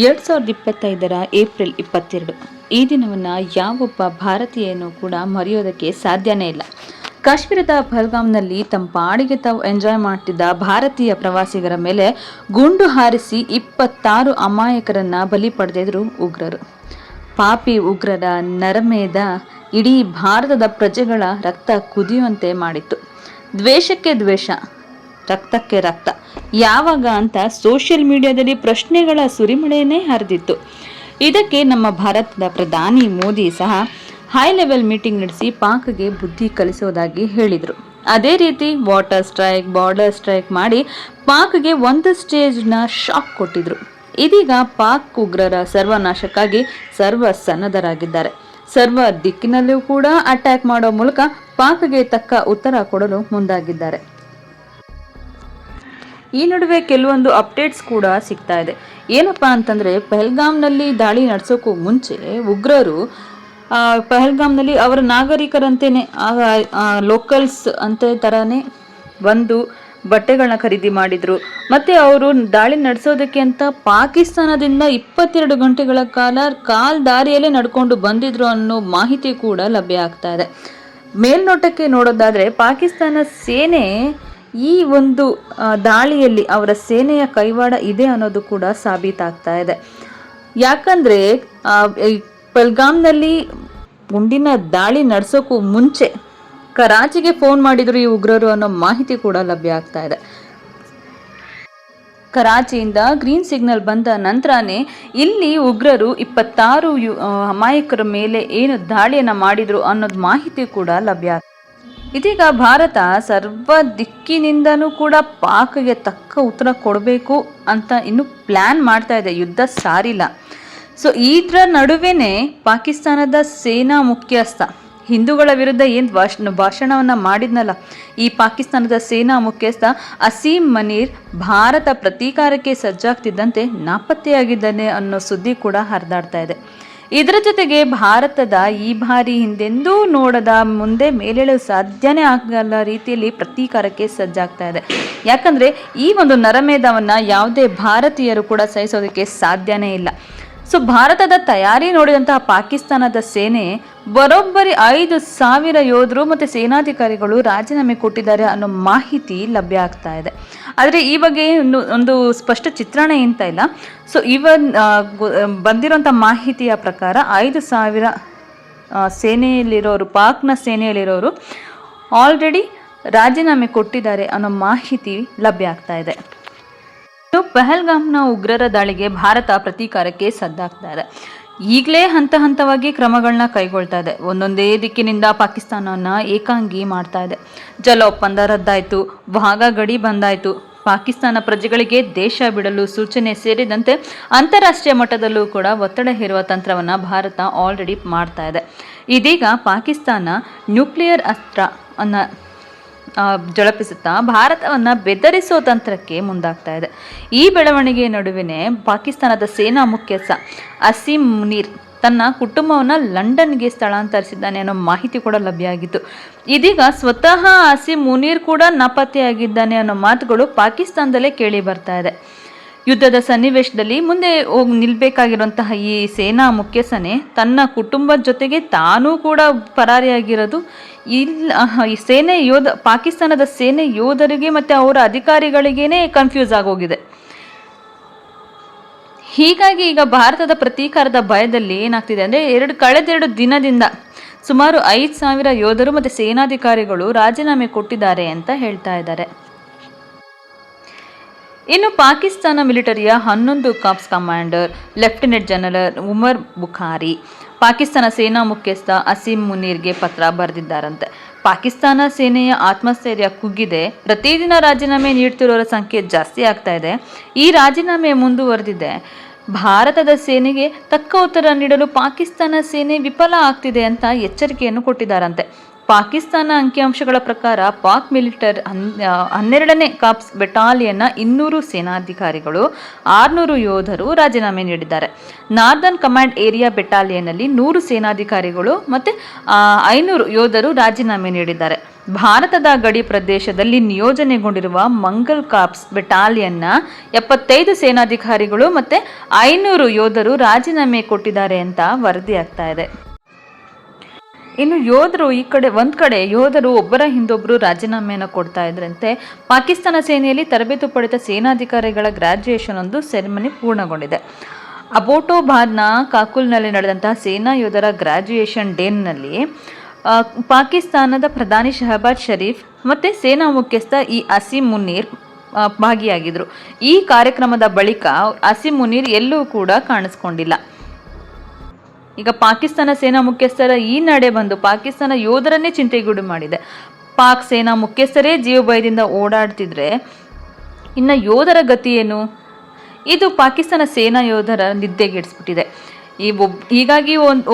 ಎರಡು ಸಾವಿರದ ಇಪ್ಪತ್ತೈದರ ಏಪ್ರಿಲ್ ಇಪ್ಪತ್ತೆರಡು. ಈ ದಿನವನ್ನು ಯಾವೊಬ್ಬ ಭಾರತೀಯನೂ ಕೂಡ ಮರೆಯೋದಕ್ಕೆ ಸಾಧ್ಯನೇ ಇಲ್ಲ. ಕಾಶ್ಮೀರದ ಪಹಲ್ಗಾಮ್ನಲ್ಲಿ ತಮ್ಮ ಪಾಡಿಗೆ ತಾವು ಎಂಜಾಯ್ ಮಾಡ್ತಿದ್ದ ಭಾರತೀಯ ಪ್ರವಾಸಿಗರ ಮೇಲೆ ಗುಂಡು ಹಾರಿಸಿ ಇಪ್ಪತ್ತಾರು ಅಮಾಯಕರನ್ನ ಬಲಿ ಪಡೆದಿದ್ರು ಉಗ್ರರು. ಪಾಪಿ ಉಗ್ರರ ನರಮೇಧ ಇಡೀ ಭಾರತದ ಪ್ರಜೆಗಳ ರಕ್ತ ಕುದಿಯುವಂತೆ ಮಾಡಿತ್ತು. ದ್ವೇಷಕ್ಕೆ ದ್ವೇಷ ರಕ್ತಕ್ಕೆ ರಕ್ತ. ಯಾವಾಗ ಅಂತ ಸೋಷಿಯಲ್ ಮೀಡಿಯಾದಲ್ಲಿ ಪ್ರಶ್ನೆಗಳ ಸುರಿಮಳೆಯೇ ಹರಿದಿತ್ತು. ಇದಕ್ಕೆ ನಮ್ಮ ಭಾರತದ ಪ್ರಧಾನಿ ಮೋದಿ ಸಹ ಹೈ ಲೆವೆಲ್ ಮೀಟಿಂಗ್ ನಡೆಸಿ ಪಾಕ್ಗೆ ಬುದ್ಧಿ ಕಲಿಸೋದಾಗಿ ಹೇಳಿದರು. ಅದೇ ರೀತಿ ವಾಟರ್ ಸ್ಟ್ರೈಕ್ ಬಾರ್ಡರ್ ಸ್ಟ್ರೈಕ್ ಮಾಡಿ ಪಾಕ್ಗೆ ಒಂದು ಸ್ಟೇಜ್ನ ಶಾಕ್ ಕೊಟ್ಟಿದ್ರು. ಇದೀಗ ಪಾಕ್ ಉಗ್ರರ ಸರ್ವನಾಶಕ್ಕಾಗಿ ಸರ್ವ ಸನ್ನದ್ಧರಾಗಿದ್ದಾರೆ. ಸರ್ವ ದಿಕ್ಕಿನಲ್ಲೂ ಕೂಡ ಅಟ್ಯಾಕ್ ಮಾಡೋ ಮೂಲಕ ಪಾಕ್ಗೆ ತಕ್ಕ ಉತ್ತರ ಕೊಡಲು ಮುಂದಾಗಿದ್ದಾರೆ. ಈ ನಡುವೆ ಕೆಲವೊಂದು ಅಪ್ಡೇಟ್ಸ್ ಕೂಡ ಸಿಗ್ತಾ ಇದೆ. ಏನಪ್ಪ ಅಂತಂದ್ರೆ, ಪೆಹಲ್ಗಾಮ್ನಲ್ಲಿ ದಾಳಿ ನಡೆಸೋಕ್ಕೂ ಮುಂಚೆ ಉಗ್ರರು ಪೆಹಲ್ಗಾಮ್ನಲ್ಲಿ ಅವರ ನಾಗರಿಕರಂತೆಯೇ ಲೋಕಲ್ಸ್ ಅಂತ ಥರನೇ ಒಂದು ಬಟ್ಟೆಗಳನ್ನ ಖರೀದಿ ಮಾಡಿದ್ರು. ಮತ್ತೆ ಅವರು ದಾಳಿ ನಡೆಸೋದಕ್ಕೆ ಅಂತ ಪಾಕಿಸ್ತಾನದಿಂದ ಇಪ್ಪತ್ತೆರಡು ಗಂಟೆಗಳ ಕಾಲ ಕಾಲ್ ದಾರಿಯಲ್ಲೇ ನಡ್ಕೊಂಡು ಬಂದಿದ್ರು ಅನ್ನೋ ಮಾಹಿತಿ ಕೂಡ ಲಭ್ಯ ಆಗ್ತಾ ಇದೆ. ಮೇಲ್ನೋಟಕ್ಕೆ ನೋಡೋದಾದ್ರೆ, ಪಾಕಿಸ್ತಾನ ಸೇನೆ ಈ ಒಂದು ದಾಳಿಯಲ್ಲಿ ಅವರ ಸೇನೆಯ ಕೈವಾಡ ಇದೆ ಅನ್ನೋದು ಕೂಡ ಸಾಬೀತಾಗ್ತಾ ಇದೆ ಯಾಕಂದ್ರೆ ಪಲ್ಗಾಮ್ನಲ್ಲಿ ಗುಂಡಿನ ದಾಳಿ ನಡೆಸೋಕ್ಕೂ ಮುಂಚೆ ಕರಾಚಿಗೆ ಫೋನ್ ಮಾಡಿದ್ರು ಈ ಉಗ್ರರು ಅನ್ನೋ ಮಾಹಿತಿ ಕೂಡ ಲಭ್ಯ ಆಗ್ತಾ ಇದೆ ಕರಾಚಿಯಿಂದ ಗ್ರೀನ್ ಸಿಗ್ನಲ್ ಬಂದ ನಂತರನೇ ಇಲ್ಲಿ ಉಗ್ರರು ಇಪ್ಪತ್ತಾರು ಯು ಅಮಾಯಕರ ಮೇಲೆ ಏನು ದಾಳಿಯನ್ನ ಮಾಡಿದ್ರು ಅನ್ನೋದು ಮಾಹಿತಿ ಕೂಡ ಲಭ್ಯ ಆಗ್ತಿದೆ. ಇದೀಗ ಭಾರತ ಸರ್ವ ದಿಕ್ಕಿನಿಂದನೂ ಕೂಡ ಪಾಕ್ಗೆ ತಕ್ಕ ಉತ್ತರ ಕೊಡಬೇಕು ಅಂತ ಇನ್ನು ಪ್ಲ್ಯಾನ್ ಮಾಡ್ತಾ ಇದೆ, ಯುದ್ಧ ಸಾರಿಲ್ಲ. ಸೊ ಇದರ ನಡುವೆನೇ ಪಾಕಿಸ್ತಾನದ ಸೇನಾ ಮುಖ್ಯಸ್ಥ, ಹಿಂದೂಗಳ ವಿರುದ್ಧ ಏನು ಭಾಷಣ ಭಾಷಣವನ್ನು ಮಾಡಿದ್ನಲ್ಲ, ಈ ಪಾಕಿಸ್ತಾನದ ಸೇನಾ ಮುಖ್ಯಸ್ಥ ಅಸೀಂ ಮನೀರ್ ಭಾರತ ಪ್ರತೀಕಾರಕ್ಕೆ ಸಜ್ಜಾಗ್ತಿದ್ದಂತೆ ನಾಪತ್ತೆಯಾಗಿದ್ದಾನೆ ಅನ್ನೋ ಸುದ್ದಿ ಕೂಡ ಹರಿದಾಡ್ತಾ ಇದೆ. ಇದರ ಜೊತೆಗೆ ಭಾರತದ ಈ ಬಾರಿ ಹಿಂದೆಂದೂ ನೋಡದ ಮುಂದೆ ಮೇಲೇಳಲು ಸಾಧ್ಯನೇ ಆಗಲ್ಲ ರೀತಿಯಲ್ಲಿ ಪ್ರತೀಕಾರಕ್ಕೆ ಸಜ್ಜಾಗ್ತಾ ಇದೆ. ಯಾಕಂದ್ರೆ ಈ ಒಂದು ನರಮೇಧವನ್ನ ಯಾವುದೇ ಭಾರತೀಯರು ಕೂಡ ಸಹಿಸೋದಕ್ಕೆ ಸಾಧ್ಯನೇ ಇಲ್ಲ. ಸೊ, ಭಾರತದ ತಯಾರಿ ನೋಡಿದಂತಹ ಪಾಕಿಸ್ತಾನದ ಸೇನೆ ಬರೋಬ್ಬರಿ ಐದು ಸಾವಿರ ಯೋಧರು ಮತ್ತು ಸೇನಾಧಿಕಾರಿಗಳು ರಾಜೀನಾಮೆ ಕೊಟ್ಟಿದ್ದಾರೆ ಅನ್ನೋ ಮಾಹಿತಿ ಲಭ್ಯ ಆಗ್ತಾ ಇದೆ. ಆದರೆ ಈ ಬಗ್ಗೆ ಒಂದು ಸ್ಪಷ್ಟ ಚಿತ್ರಣ ಎಂತ ಇಲ್ಲ. ಸೊ ಇವನ್ ಬಂದಿರೋಂಥ ಮಾಹಿತಿಯ ಪ್ರಕಾರ ಐದು ಸಾವಿರ ಸೇನೆಯಲ್ಲಿರೋರು, ಪಾಕ್ನ ಸೇನೆಯಲ್ಲಿರೋರು ಆಲ್ರೆಡಿ ರಾಜೀನಾಮೆ ಕೊಟ್ಟಿದ್ದಾರೆ ಅನ್ನೋ ಮಾಹಿತಿ ಲಭ್ಯ ಆಗ್ತಾ ಇದೆ. ಪಹಲ್ಗಾಮ್ನ ಉಗ್ರರ ದಾಳಿಗೆ ಭಾರತ ಪ್ರತೀಕಾರಕ್ಕೆ ಸದ್ದಾಗ್ತಾ ಇದೆ. ಈಗಲೇ ಹಂತ ಹಂತವಾಗಿ ಕ್ರಮಗಳನ್ನ ಕೈಗೊಳ್ತಾ ಇದೆ. ಒಂದೊಂದೇ ದಿಕ್ಕಿನಿಂದ ಪಾಕಿಸ್ತಾನವನ್ನ ಏಕಾಂಗಿ ಮಾಡ್ತಾ ಇದೆ. ಜಲ ಒಪ್ಪಂದ ರದ್ದಾಯಿತು ಭಾಗ ಗಡಿ ಬಂದಾಯಿತು. ಪಾಕಿಸ್ತಾನ ಪ್ರಜೆಗಳಿಗೆ ದೇಶ ಬಿಡಲು ಸೂಚನೆ ಸೇರಿದಂತೆ ಅಂತಾರಾಷ್ಟ್ರೀಯ ಮಟ್ಟದಲ್ಲೂ ಕೂಡ ಒತ್ತಡ ಹೇರುವ ತಂತ್ರವನ್ನು ಭಾರತ ಆಲ್ರೆಡಿ ಮಾಡ್ತಾ ಇದೆ. ಇದೀಗ ಪಾಕಿಸ್ತಾನ ನ್ಯೂಕ್ಲಿಯರ್ ಅಸ್ತ್ರ ಅನ್ನ ಜಳಪಿಸುತ್ತಾ ಭಾರತವನ್ನು ಬೆದರಿಸೋ ತಂತ್ರಕ್ಕೆ ಮುಂದಾಗ್ತಾ ಇದೆ. ಈ ಬೆಳವಣಿಗೆ ನಡುವೆನೇ ಪಾಕಿಸ್ತಾನದ ಸೇನಾ ಮುಖ್ಯಸ್ಥ ಅಸೀಂ ಮುನೀರ್ ತನ್ನ ಕುಟುಂಬವನ್ನು ಲಂಡನ್ಗೆ ಸ್ಥಳಾಂತರಿಸಿದ್ದಾನೆ ಅನ್ನೋ ಮಾಹಿತಿ ಕೂಡ ಲಭ್ಯ ಆಗಿತ್ತು. ಇದೀಗ ಸ್ವತಃ ಅಸೀಂ ಮುನೀರ್ ಕೂಡ ನಾಪತ್ತೆಯಾಗಿದ್ದಾನೆ ಅನ್ನೋ ಮಾತುಗಳು ಪಾಕಿಸ್ತಾನದಲ್ಲೇ ಕೇಳಿ ಬರ್ತಾ ಇದೆ. ಯುದ್ಧದ ಸನ್ನಿವೇಶದಲ್ಲಿ ಮುಂದೆ ಹೋಗಿ ನಿಲ್ಬೇಕಾಗಿರುವಂತಹ ಈ ಸೇನಾ ಮುಖ್ಯಸ್ಥನೇ ತನ್ನ ಕುಟುಂಬದ ಜೊತೆಗೆ ತಾನೂ ಕೂಡ ಪರಾರಿಯಾಗಿರೋದು. ಇಲ್ಲ ಈ ಸೇನೆ ಯೋಧ, ಪಾಕಿಸ್ತಾನದ ಸೇನೆ ಯೋಧರಿಗೆ ಮತ್ತು ಅವರ ಅಧಿಕಾರಿಗಳಿಗೇನೆ ಕನ್ಫ್ಯೂಸ್ ಆಗೋಗಿದೆ. ಹೀಗಾಗಿ ಈಗ ಭಾರತದ ಪ್ರತೀಕಾರದ ಭಯದಲ್ಲಿ ಏನಾಗ್ತಿದೆ ಅಂದರೆ ಎರಡು ಕಳೆದೆರಡು ದಿನದಿಂದ ಸುಮಾರು ಐದು ಸಾವಿರ ಯೋಧರು ಮತ್ತು ಸೇನಾಧಿಕಾರಿಗಳು ರಾಜೀನಾಮೆ ಕೊಟ್ಟಿದ್ದಾರೆ ಅಂತ ಹೇಳ್ತಾ ಇದ್ದಾರೆ. ಇನ್ನು ಪಾಕಿಸ್ತಾನ ಮಿಲಿಟರಿಯ ಹನ್ನೊಂದು corps commander, lieutenant general Umar Bukhari. Pakistan ಸೇನಾ ಮುಖ್ಯಸ್ಥ ಅಸೀಂ ಮುನೀರ್ಗೆ ಪತ್ರ ಬರೆದಿದ್ದಾರಂತೆ. ಪಾಕಿಸ್ತಾನ ಸೇನೆಯ ಆತ್ಮಸ್ಥೈರ್ಯ ಕುಗ್ಗಿದೆ. ಪ್ರತಿದಿನ ರಾಜೀನಾಮೆ ನೀಡ್ತಿರೋರ ಸಂಖ್ಯೆ ಜಾಸ್ತಿ ಆಗ್ತಾ ಇದೆ. ಈ ರಾಜೀನಾಮೆ ಮುಂದುವರೆದಿದೆ. ಭಾರತದ ಸೇನೆಗೆ ತಕ್ಕ ಉತ್ತರ ನೀಡಲು ಪಾಕಿಸ್ತಾನ ಸೇನೆ ವಿಫಲ ಆಗ್ತಿದೆ ಅಂತ ಎಚ್ಚರಿಕೆಯನ್ನು ಕೊಟ್ಟಿದ್ದಾರಂತೆ. ಪಾಕಿಸ್ತಾನ ಅಂಕಿಅಂಶಗಳ ಪ್ರಕಾರ ಪಾಕ್ ಮಿಲಿಟರ್ ಹನ್ನೆರಡನೇ ಕಾಪ್ಸ್ ಬೆಟಾಲಿಯನ್ನ ಇನ್ನೂರು ಸೇನಾಧಿಕಾರಿಗಳು, ಆರುನೂರು ಯೋಧರು ರಾಜೀನಾಮೆ ನೀಡಿದ್ದಾರೆ. ನಾರ್ದರ್ನ್ ಕಮಾಂಡ್ ಏರಿಯಾ ಬೆಟಾಲಿಯನ್ನಲ್ಲಿ ನೂರು ಸೇನಾಧಿಕಾರಿಗಳು ಮತ್ತು ಐನೂರು ಯೋಧರು ರಾಜೀನಾಮೆ ನೀಡಿದ್ದಾರೆ. ಭಾರತದ ಗಡಿ ಪ್ರದೇಶದಲ್ಲಿ ನಿಯೋಜನೆಗೊಂಡಿರುವ ಮಂಗಲ್ ಕಾಪ್ಸ್ ಬೆಟಾಲಿಯನ್ನ ಎಪ್ಪತ್ತೈದು ಸೇನಾಧಿಕಾರಿಗಳು ಮತ್ತು ಐನೂರು ಯೋಧರು ರಾಜೀನಾಮೆ ಕೊಟ್ಟಿದ್ದಾರೆ ಅಂತ ವರದಿಯಾಗ್ತಾ ಇದೆ. ಇನ್ನು ಯೋಧರು ಈ ಕಡೆ, ಒಂದು ಕಡೆ ಯೋಧರು ಒಬ್ಬರ ಹಿಂದೊಬ್ಬರು ರಾಜೀನಾಮೆಯನ್ನು ಕೊಡ್ತಾ ಇದ್ರಂತೆ. ಪಾಕಿಸ್ತಾನ ಸೇನೆಯಲ್ಲಿ ತರಬೇತಿ ಪಡೆದ ಸೇನಾಧಿಕಾರಿಗಳ ಗ್ರಾಜ್ಯುಯೇಷನ್ ಒಂದು ಸೆರೆಮನಿ ಪೂರ್ಣಗೊಂಡಿದೆ. ಅಬೋಟೋಬಾದ್ನ ಕಾಕುಲ್ನಲ್ಲಿ ನಡೆದಂತಹ ಸೇನಾ ಯೋಧರ ಗ್ರಾಜ್ಯುಯೇಷನ್ ಡೇನಲ್ಲಿ ಪಾಕಿಸ್ತಾನದ ಪ್ರಧಾನಿ ಶಹಬಾಜ್ ಶರೀಫ್ ಮತ್ತು ಸೇನಾ ಮುಖ್ಯಸ್ಥ ಈ ಅಸೀಂ ಮುನೀರ್ ಭಾಗಿಯಾಗಿದ್ದರು ಈ ಕಾರ್ಯಕ್ರಮದ ಬಳಿಕ ಅಸೀಂ ಮುನೀರ್ ಎಲ್ಲೂ ಕೂಡ ಕಾಣಿಸ್ಕೊಂಡಿಲ್ಲ. ಈಗ ಪಾಕಿಸ್ತಾನ ಸೇನಾ ಮುಖ್ಯಸ್ಥರ ಈ ನಡೆ ಬಂದು ಪಾಕಿಸ್ತಾನ ಯೋಧರನ್ನೇ ಚಿಂತೆಗೂಡು ಮಾಡಿದೆ. ಪಾಕ್ ಸೇನಾ ಮುಖ್ಯಸ್ಥರೇ ಜೀವಭಯದಿಂದ ಓಡಾಡ್ತಿದ್ರೆ ಇನ್ನು ಯೋಧರ ಗತಿ ಏನು? ಇದು ಪಾಕಿಸ್ತಾನ ಸೇನಾ ಯೋಧರ ನಿದ್ದೆಗೆಡಿಸ್ಬಿಟ್ಟಿದೆ. ಈ ಒಬ್ ಹೀಗಾಗಿ ಒಂದು